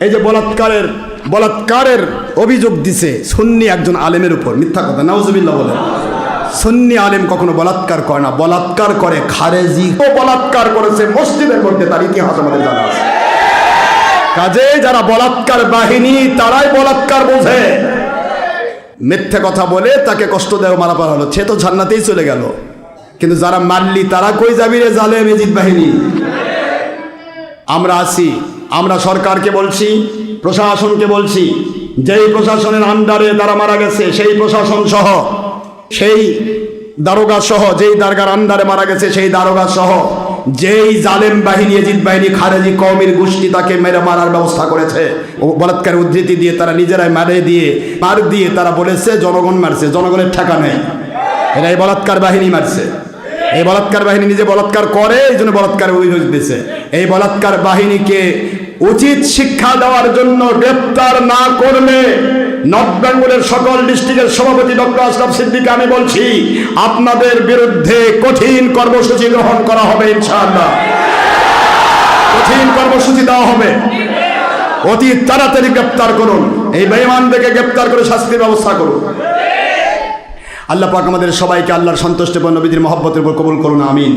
এই যে বলাৎকারের বলাৎকারের অভিযোগ দিছে সন্নি একজন আলেমের উপর। মিথ্যা কথা, নাউজুবিল্লাহ বলে সন্নি আলেম কখনো বলাৎকার করে না। বলাৎকার করে খারেজি। ও বলাৎকার করেছে মসজিদের মধ্যে, তার ইতিহাস আমাদের জানা আছে। কাজে যারা বলাৎকার বাহিনী, তারাই বলাৎকার বোঝে মিথ্যে কথা বলে তাকে কষ্ট দেওয়া মারা পারা হলো। সে তো জান্নাতেই চলে গেল। কিন্তু যারা মারলি, তারা কই যাবি রে জালে মেজিদ বাহিনী? আমরা আছি আমরা সরকারকে বলছি, প্রশাসনকে বলছি, যেই প্রশাসনের আন্ডারে তারা মারা গেছে, সেই প্রশাসন সহ, সেই দারোগা সহ, যেই দারগার আন্ডারে মারা গেছে, সেই দারোগা সহ, যেই জালেম বাহিনী, এজিদ বাহিনী, খারেজি কওমির গোষ্ঠী তাকে মেরে মারার ব্যবস্থা করেছে বলাৎকার উদ্ধৃতি দিয়ে তারা নিজেরাই মারে দিয়ে, মার দিয়ে তারা বলেছে, জনগণ মারছে, জনগণের ঠেকা নেই। এরা এই বলাৎকার বাহিনী মারছে। এই বলাৎকার বাহিনী নিজে বলাৎকার করে, এই জন্য বলাৎকার অভিযোগ দিছে। এই বলাৎকার বাহিনীকে উচিত শিক্ষা দেওয়ার জন্য গ্রেপ্তার না করলে নর্থ বেঙ্গলের সকল ডিস্ট্রিক্টের সভাপতি ডক্টর আশরাফ সিদ্দিক, আমি বলছি, আপনাদের বিরুদ্ধে কঠিন কর্মসূচি গ্রহণ করা হবে ইনশাআল্লাহ। কঠিন কর্মসূচি দেওয়া হবে। অতি তাড়াতাড়ি গ্রেপ্তার করুন। এই বেঈমানদেরকে গ্রেপ্তার করে শাস্তির ব্যবস্থা করুন। আল্লাহ পাক আমাদের সবাইকে আল্লাহর সন্তুষ্ট নবীদের মহব্বতের উপর কবুল করুন আমিন।